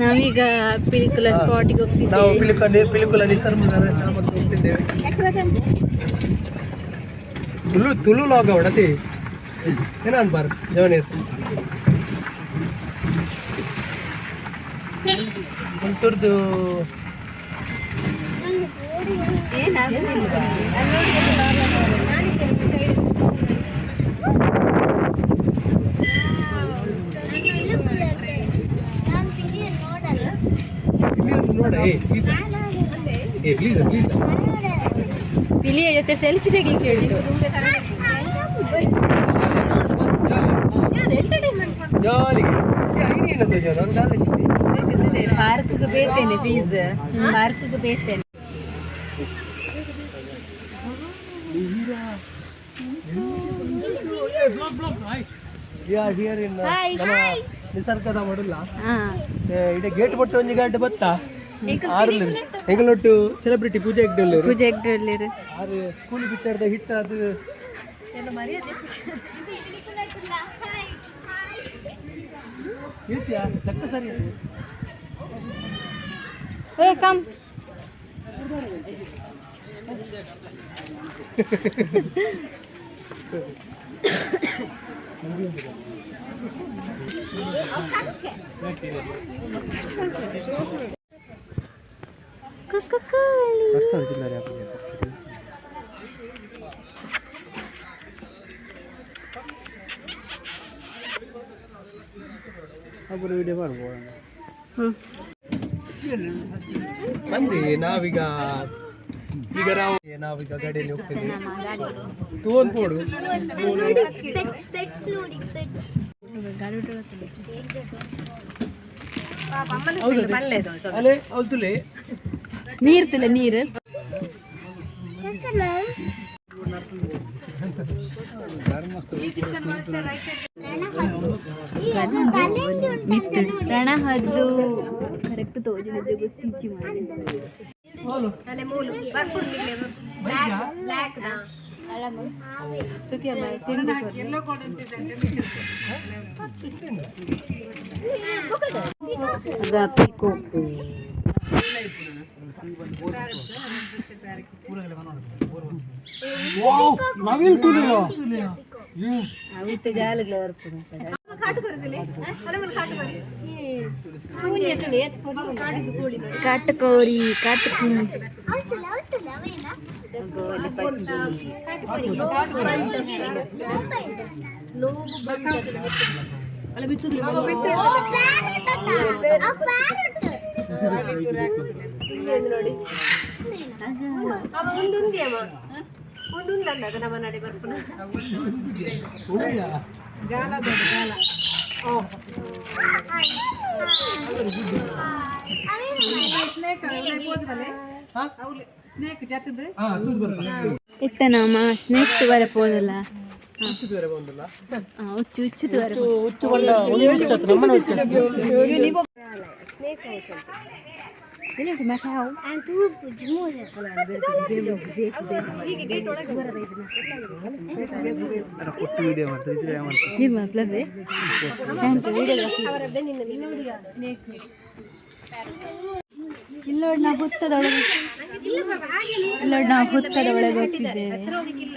ನಾವೀಗ ಪಿಲಿಕುಲ ಸ್ಪಾಟಿಗೆ ನಾವು ಹೋಗ್ತಿದ್ದೇವೆ ಪಿಲಿಕ ಪಿಲಿಕುಲ ನಿಸರ್ಮದ ಗ್ರಾಮಕ್ಕೆ ಹೋಗ್ತಿದ್ದೇವೆ ತುಳು ತುಳು ಲಾಗ ಹೊಡತಿ ಏನಂತ ಬಾರ್ ಜವನೀರ್ ಒಂತುರ್ದು ಇಲ್ಲಿ ಒಂದು ನೋಡ ಏ ಪ್ಲೀಸ್ ಏ ಪ್ಲೀಸ್ ಪ್ಲೀಸ್ ಜೊತೆ ಸೆಲ್ಫಿ ತೆಗಿಲಿಕ್ಕೆ ದಾಲ್ ಪಾರ್ಕ್ಗೆ ಬೇತೇನೆ ಫೀಸ್ ಪಾರ್ಕ್ಗೆ ಬೇತೇನೆ ನಿಸರ್ಗದ ಮಾಡಲ್ಲ. ಇಡೀ ಇಡೆ ಗೇಟ್ ಬಿಟ್ಟು ಒಂಜಿ ಗಾಡಿ ಬತ್ತ? ಆರು ಎಂಗಳೊಟ್ಟು ಸೆಲೆಬ್ರಿಟಿ ಪೂಜೆ ಇಡ್ಡಲ್ಲಿ ಪೂಜೆ ಇಟ್ಟಲ್ಲಿರು ಆರು ಕೂಲಿ ಪಿಕ್ಚರ್ದ ಹಿಟ್ ಅದು. ಹೇಳ್ತೀಯಾ ದಕ್ಕ ಸರಿ ಏ ಕಮ್ ವರ್ಷ ಒಬ್ಬರು ವಿಡಿಯೋ ಮಾಡ್ಬೋದು ಮಂದಿ ನಾವೀಗ ಈಗ ನಾವು ನಾವೀಗ ಗಾಡಿಯಲ್ಲಿ ಹೋಗ್ತಿದ್ವಿ ತೂ ಒಂದು ಕೊಡು ಅಲ್ಲೇ ಹೌದುಲೇ ನೀರ್ ತುಲೆ ನೀರು ಮಿತ್ತು ದಣ ಹದ್ದು ಕರೆಕ್ಟ್ ತೋಜನದ್ದು ಗೊತ್ತಿಚ್ಚಿ ಮಾಡಿ ಆಗ ಪೀಕೋಕು ನವಿಲ್ ತುಲಿಯೋ ಅವಿತ್ತು ಜಾಲಗ್ಲ ಬರ್ಪುಡು ಕಾಟಕೋರಿ ಕಾಟಕು ಗೋಲಿ ಬಿತ್ತುದ್ರು ನೋಡಿ. ಬರ್ತಾನೆ ಇತ್ತ ನಮ್ಮ ಸ್ನೇಕ್ ವರ ಪೋದಲ್ಲ ಹುಚ್ಚುದು ಬೇರೆ ಬಂದಿಲ್ಲ ಉಚ್ಚು ಉಚ್ಚುದು ವರ ಹುಚ್ಚು ಹುಚ್ಚು ಬಂದ ಮಸಾವು ನಮ್ಮನೆ ಹುಚ್ಚತ್ತು ಕೊಟ್ಟು ವಿಡಿಯೋ ಮಾಡ್ತಾರೆ ಇದ್ರೆ ಮಾಡ್ತಾರೆ ನಿಮ್ಮ ಪ್ಲವ್ರೆ ಥ್ಯಾಂಕ್ ಯು ಇಲ್ಲ ನೋಡಿ ನಾವು ಹುತ್ತದೊಳಗೆ ಇಲ್ಲ ನೋಡಿ ನಾವು ಹುತ್ತದ ಒಳಗೆ ಹೋಗ್ತಿದ್ದೇವೆ ಈಗ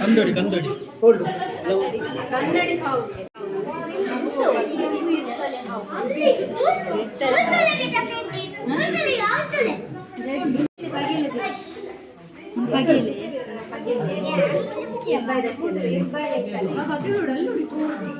ಕಂದೋಡಿ ಕಂದೋಡಿ ಹೋಲ್ಡು ಬಗೆಯಲ್ಲಿ ಬಗೆಯಲ್ಲಿ ಬಗೆಯಲ್ಲಿ ಬಗೆಯಲ್ಲಿ ಬಗೆಯಲ್ಲಿ ಬಗೆಯಲ್ಲಿ ಬಗೆಯಲ್ಲಿ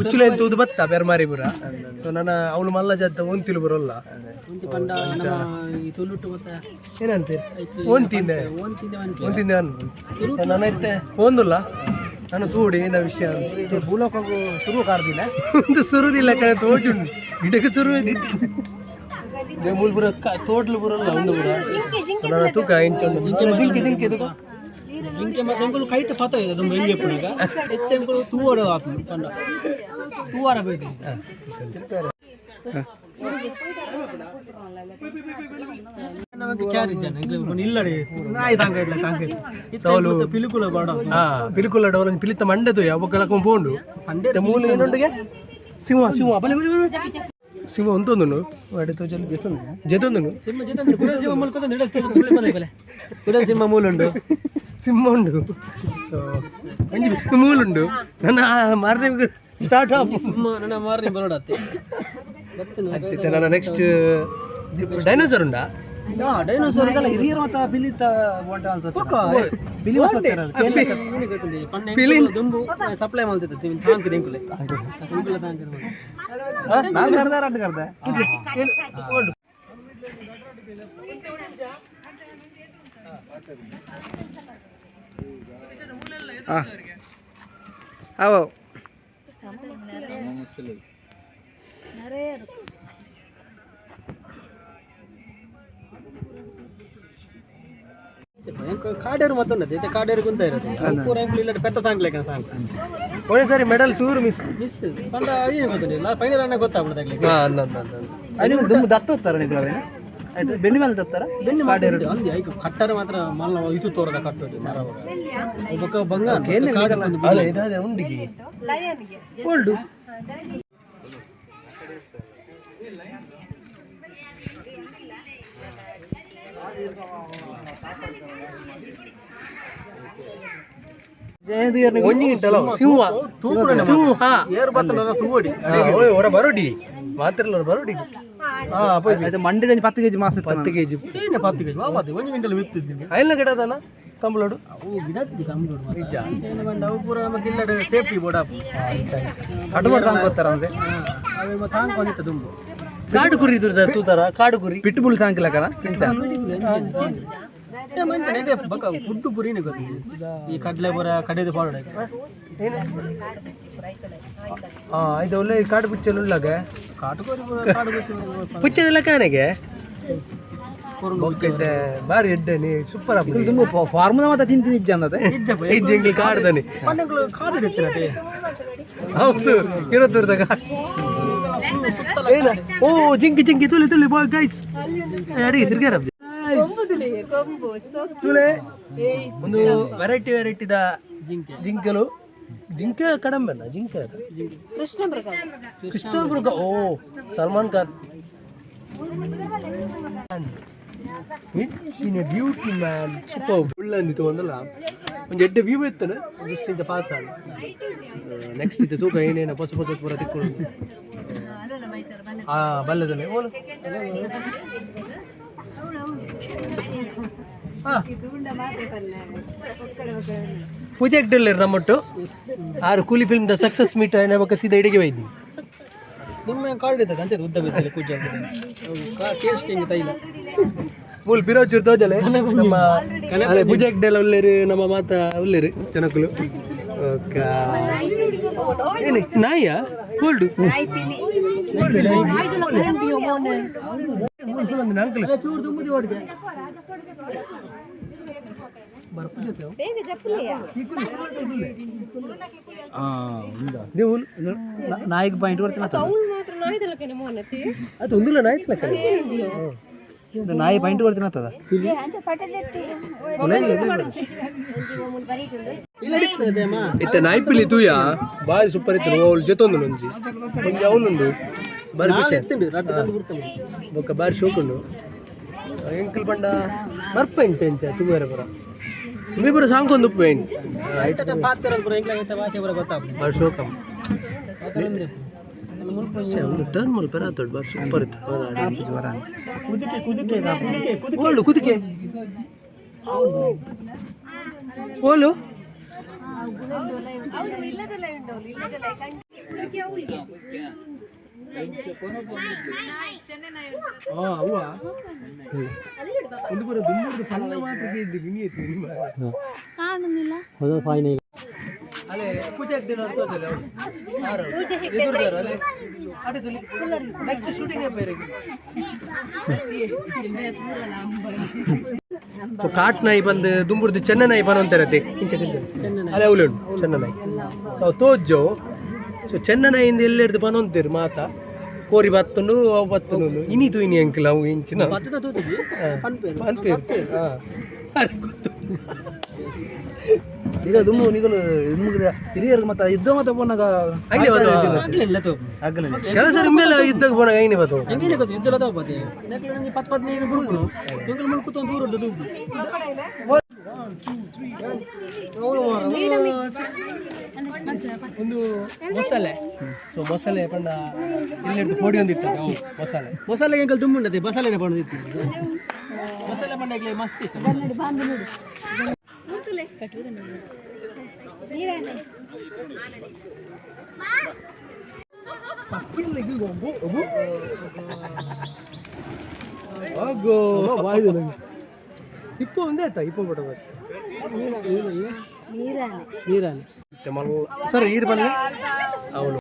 ಉಚ್ಚುಲೆ ಅಂತ ತೂದು ಬತ್ತ ಬೆರ್ಮಾರಿ ಬುರ ಸೊ ನನ್ನ ಅವಳು ಮಲ್ಲ ಜಾತ ಒಂತಿಲು ಬರೋಲ್ಲ. ಏನಂತೆ? ಒಂತಿಂದೆ. ಒಂತಿಂದೆ ನನ್ನ ಇತ್ತೆ ಒಂದುಲ್ಲ. ನಾನು ತೂಡಿ ಏನ ವಿಷಯ ಭೂಲೋಕ ಶುರು ಕಾರ್ದಿಲ್ಲ ಒಂದು ಸುರುದಿಲ್ಲ ಕಡೆ ತೋಟಿ ಉಂಟು. ಗಿಡಕ್ಕೆ ಸುರು ಮೂಲ ಬುರ ತೋಟ್ಲು ಬರಲ್ಲ ಒಂದು ಬುರ. ನನ್ನ ತೂಕ ಇಂಚ ಜಿಂಕೆ ಜಿಂಕೆ ತೂಕ ಬೇಕು. ನಮಗೆ ಕ್ಯಾರೇಜ್ ಜನ ಎಂಕ್ಲು ಇಲ್ಲಡೆ ನಾಯಿ ತಾಂಗ ಇಲ್ಲ ತಾಂಗ ಇಲ್ಲ ಸೌಲು. ಇತ್ತ ಪಿಲುಕುಲ ಬಾಡ. ಹಾ ಡವಲನ್ ಪಿಲಿತ ಮಂಡದು ಪೋಂಡು ಮೂಲ ಏನೊಂದಿಗೆ ಸಿಂಹ ಸಿಂಹ ಬಲೆ ಬಲೆ ಬಲೆ. ಸಿಂಹ ಒಂದೊಂದು ವಾಡಿ ತೋಜಲು ಜೆತೊಂದು ಸಿಂಹ ಜೊತೆ ಗುಡಲ್ ಸಿಂಹ ಮಲ್ಕೋತ ನಿಡಲ್ ಸಿಂಹ ಬಲೆ ಗುಡಲ್ ಸಿಂಹ ಉಂಡು ಸೊ ಮೂಲುಂಡು. ನನ್ನ ಮಾರನೇ ಸ್ಟಾರ್ಟ್ ಆಫ್ ಸಿಂಹ ನನ್ನ ಮಾರ್ನಿ ಬರ್ತೇನೆ ನನ್ನ ನೆಕ್ಸ್ಟ್ ಡೈನೋಸರ್ ಉಂಡಾ ಡೈನೋಸಾರ್ ಇದೆಲ್ಲ ಹಿರಿಯರು ಪಿಲಿತ ಪಿಲಿ ದುಂಬು ಸಪ್ಲೈ ಮಾಡ್ತಿದ್ದೆ ಟ್ಯಾಂಕ್ ದಿಂಕುಲೆ ದಿಂಕುಲೆ ಟ್ಯಾಂಕ್ ನಾನು ಕರ್ದ ರಡ್ಡು ಕರ್ದ. ಅವ. ಕಾಡೇರು ಮತ್ತೊಂದು ಕಾಡೇರು ಕುಂತ ಇರೋದು. ಪೂರ ಇಲ್ಲ ಪೆತ್ತ ಸಾಂಗ್ಲೇಕ ಸಾಂಗ್. ಒಂದೇ ಸಾರಿ ಮೆಡಲ್ ಚೂರು ಮಿಸ್ ಮಿಸ್ ಪಂಡ ಏನು ಗೊತ್ತಿಲ್ಲ ಫೈನಲ್ ಅನ್ನ ಗೊತ್ತಾಗ್ಬಿಡ್ತಾಗ್ಲಿ ಹಾ ದತ್ತ ಹೋಗ್ತಾರ ನೀವು ಬೆಣ್ಣೆ ಮೇಲೆ ತತ್ತಾರ ಮಾಡಿ ಎರಡು. ಅಂದಿ ಐಕ ಕಟ್ಟರ ಮಾತ್ರ ಮಲ್ಲ ಇದು ತೋರದ ಕಟ್ಟೋದು ಮರ ಒಬ್ಬಕ ಬಂಗ ಅಲ್ಲ ಇದಾದ ಉಂಡಿಗೆ. ಓಲ್ಡು ಒಂಜಿ ಗಂಟಲ ಸಿಂಹ. ಸಿಂಹ. ಏರ್ ಬತ್ತಲ್ಲ ತೂವಡಿ ಓಯ್ ಹೊರ ಬರೋಡಿ. ಮಾತ್ರ ಬರೋಡಿ. ಹಾ ಪೋಯ್ ಅದು ಮಂಡ್ಯ ಪತ್ತು ಕೆಜಿ ಮಾಸ ಪತ್ತು ಕೆಜಿ. ಪತ್ತು ಕೆಜಿ. ಪತ್ತು ಒಂದು ಗಂಟೆಲಿ ಬಿತ್ತಿದ್ದೀನಿ ಅಯ್ಯನ ಗಿಡದನ ಕಂಬಳೋಡು? ಮಾಡಿ ಅವು ಪೂರ ನಮಗೆ ಸೇಫ್ಟಿ ಮಾಡಿ ಗೊತ್ತಾರ ಅಂದ್ರೆ? ಅವು ಬಂದಿತ್ತು ದುಂಬು. ಕಾಡು ಕುರಿ ದುರ್ದ ತೂತಾರ? ಕಾಡು ಕುರಿ? ಪಿಟ್ಟು ಬುಲ್ ಸಾಂಕಿಲ್ಲ ಕಣ ಕಿಂಚ ಸೇಮ್ ಬಕ ಫುಡ್ ಪುರಿನೇ ಗೊತ್ತಿದೆ ಈ ಕಡಲೆ ಬರ ಕಡೆದು ಪಾಡ ಹಾ ಇದು ಒಳ್ಳೆ ಕಾಡು ಪುಚ್ಚಲು ಉಳ್ಳಾಗ. ಕಾಡು ಗೊತ್ತು ಪುಚ್ಚದೆಲ್ಲ ಕಾನೆಗೆ ಬಾರಿ ಎಡ್ಡೆ ನೀ ಸೂಪರ್ ಫಾರ್ಮುಲ ಮತ್ತೆ ತಿಂತೀನಿ ಇಜ್ಜ ಅನ್ನದೆ ಐದು ಜಂಗಿ ಕಾಡ್ದಾನೆ. ಕಾಡು ಹೌದು ಇರೋದ್ರದಾಗ ಓ ಜಿಂಕಿ ಜಿಂಕಿ ತುಳಿ ತುಳಿ ಬಾಯ್ ಗೈಸ್ ಅರಿ ತಿರ್ಗಾರ ಒಂದು ವೆರೈಟಿ ವೆರೈಟಿ ಜಿಂಕೆ. ಜಿಂಕೆಲು. ಜಿಂಕೆ ಕಡಂಬೆನ ಜಿಂಕೆ ಅದು. ಕೃಷ್ಣ ಮೃಗ ಓ ಸಲ್ಮಾನ್ ಖಾನ್. ಹೆಚ್ಚಿನ ಬ್ಯೂಟಿ ಮ್ಯಾನ್ ಸೂಪರ್ ಒಳ್ಳೆಂದಿತ್ತು ಒಂದಲ್ಲ ಒಂದು ಎಡ್ಡೆ ವ್ಯೂ ಇತ್ತನ ಜಸ್ಟ್ ಇಂದ ಪಾಸ್ ಆಗ. ನೆಕ್ಸ್ಟ್ ಇತ್ತು ತೂಕ ಏನೇನು ಹೊಸ ಹೊಸ ಪೂರ ತಿಕ್ಕೊಂಡು ಆ ಬಲ್ಲದಲ್ಲಿ. ಓಲು. ಪ್ರೊಜೆಕ್ಟ್ ಇಲ್ಲ ನಮ್ಮೊಟ್ಟು ಆರು ಕೂಲಿ ಫಿಲ್ಮ್ ದ ಸಕ್ಸಸ್ ಮೀಟ್ ಏನಬೇಕು ಸೀದಾ ಇಡಿಗೆ ವೈದಿ ನಿಮ್ಮ ಕಾರ್ಡ್ ಇರ್ತದೆ ಅಂತ ಉದ್ದ ಬಿದ್ದಲೆ ಪೂಜೆ ಟೇಸ್ಟ್ ಹೆಂಗೆ ತೈಲ? ತೋಜಲೆ ನಮ್ಮ ಅದೇ ಪ್ರೊಜೆಕ್ಟ್ ಎಲ್ಲ ನಮ್ಮ ಮಾತ ಒಳ್ಳೆರು ಜನಕ್ಕಲು ಏನು ನಾಯಿಯಾ? ನಾಯಿಯ ಗೋಲ್ಡು ಅಂಕಲ್ ಚೂರು ತುಂಬುದಿ ಹೊಡಿದೆ. ನೀವು ನಾಯಿಗೆ ಪಾಯಿಂಟ್ ಕೊಡ್ತೀನಿ ಅದು ಒಂದಿಲ್ಲ ನಾಯಿ ತಿನ್ನಕ್ಕ ನಾಯಿ ಪಾಯಿಂಟ್ ಕೊಡ್ತೀನಿ ಇತ್ತ ನಾಯಿ ಪಿಲಿ ತೂಯ. ಬಾರಿ ಸೂಪರ್ ಇತ್ತು ಅವಳು ಜೊತೊಂದು ಒಂಜಿ ಒಂಜಿ ಅವಳುಂಡು ಬಾರಿ ಖುಷಿ ತಂದು ಬಿಡ್ತಾನೆ. ಬೊಕ್ಕ ಬಾರಿ ಶೋಕುಂಡು. ಎಂಕಲ್ ಪಂಡ ಬರ್ಪ ಎಂಚ ಎಂಚ ತೂವರ ಬರ ಮೀ ಬರ ಸಾಂಕೊಂದು ಉಪ್ಪು ಏನು? ಬಾರಿ ಶೋಕಂ. ಒಂದು. ಟರ್ನ್ ಮಲ್ ಪೆರ ಆತೋಡ್ ಬಾರಿ ಸೂಪರ್ ಇತ್ತು. ಕುದಿಕೆ ಕುದಿಕೆ ಓಲು ಹಾ ಅವ್ವ? ಒಂದು ಬರ ದುಂಬುದು ಕಲ್ಲ ಮಾತ್ರ ಇದ್ದೀರಿ ನೀ ಎತ್ತಿ ನಿಮ್ಮ ಹೊಸ ಫೈನಲ್ ಅದೇ ಪೂಜೆ ಆಗ್ತೇನೆ ಅಂತ ಹೋದಲ್ಲ. ಯಾರು. ನೆಕ್ಸ್ಟ್ ಶೂಟಿಂಗ್ ಬೇರೆ? ಸೊ ಕಾಟ್ ನಾಯಿ ಬಂದು ದುಂಬುರ್ದು ಚೆನ್ನ ನಾಯಿ ಬನ ಅಂತಾರತ್ತೆ ಇಂಚೆ ಅಲೆ ಅದೇ ಅವಳು ಚೆನ್ನ ನಾಯಿ. ಸೊ ತೋಜ್ಜೋ. ಸೊ ಚೆನ್ನ ನಾಯಿಂದ ಎಲ್ಲೆಡ್ದು ಬನ ಅಂತೀರು ಮಾತ? ಕೋರಿ ಬತ್ತನು ಅವು ಬತ್ತನು. ಇನಿದು ಇನಿ ಅಂಕಿಲ್ ಅವು ಇಂಚಿನ. ಈಗ ದುಮ್ಮು ನಿಗಲು ನಿಮ್ಗೆ ಮತ್ತೆ ಯುದ್ಧ ಮತ್ತೆ ಬಂದಾಗ ಹಂಗೆ ಬರ್ತವ? ಆಗ್ಲಿಲ್ಲ ತೋ. ಆಗಲಿಲ್ಲ ಕೆಲಸ ಮೇಲೆ ಯುದ್ಧಕ್ಕೆ ಬೋನ ಐನಿ ಗೊತ್ತು ತೋ ನೆಕ್ಲೆ ನಂಗೆ ದೂರ ದುಡ್ಡು. ಒಂದು ಮೊಸಳೆ. ಸೊ ಮೊಸಳೆ ಪಂಡ ಇಲ್ಲಿ ಪೋಡಿ ಅವು ಮೊಸಳೆ. ಮಸಾಲೆ ಎಂಕಲ್ ತುಂಬ ಉಂಡತೆ ಬಸಾಲೆನೆ ಪಣದಿತ್ತು ಮಸಾಲೆ ಪಂಡಾಗ್ಲಿ ಮಸ್ತ್ ಇತ್ತು. ಹೋಗೋ ಇಪ್ಪ ಒಂದೇ ಆಯ್ತಾ? ಇಪ್ಪ ಬಡ ಬಸ್ ನೀರಾನೆ. ಸರಿ ಈರು ಬನ್ನಿ ಅವಳು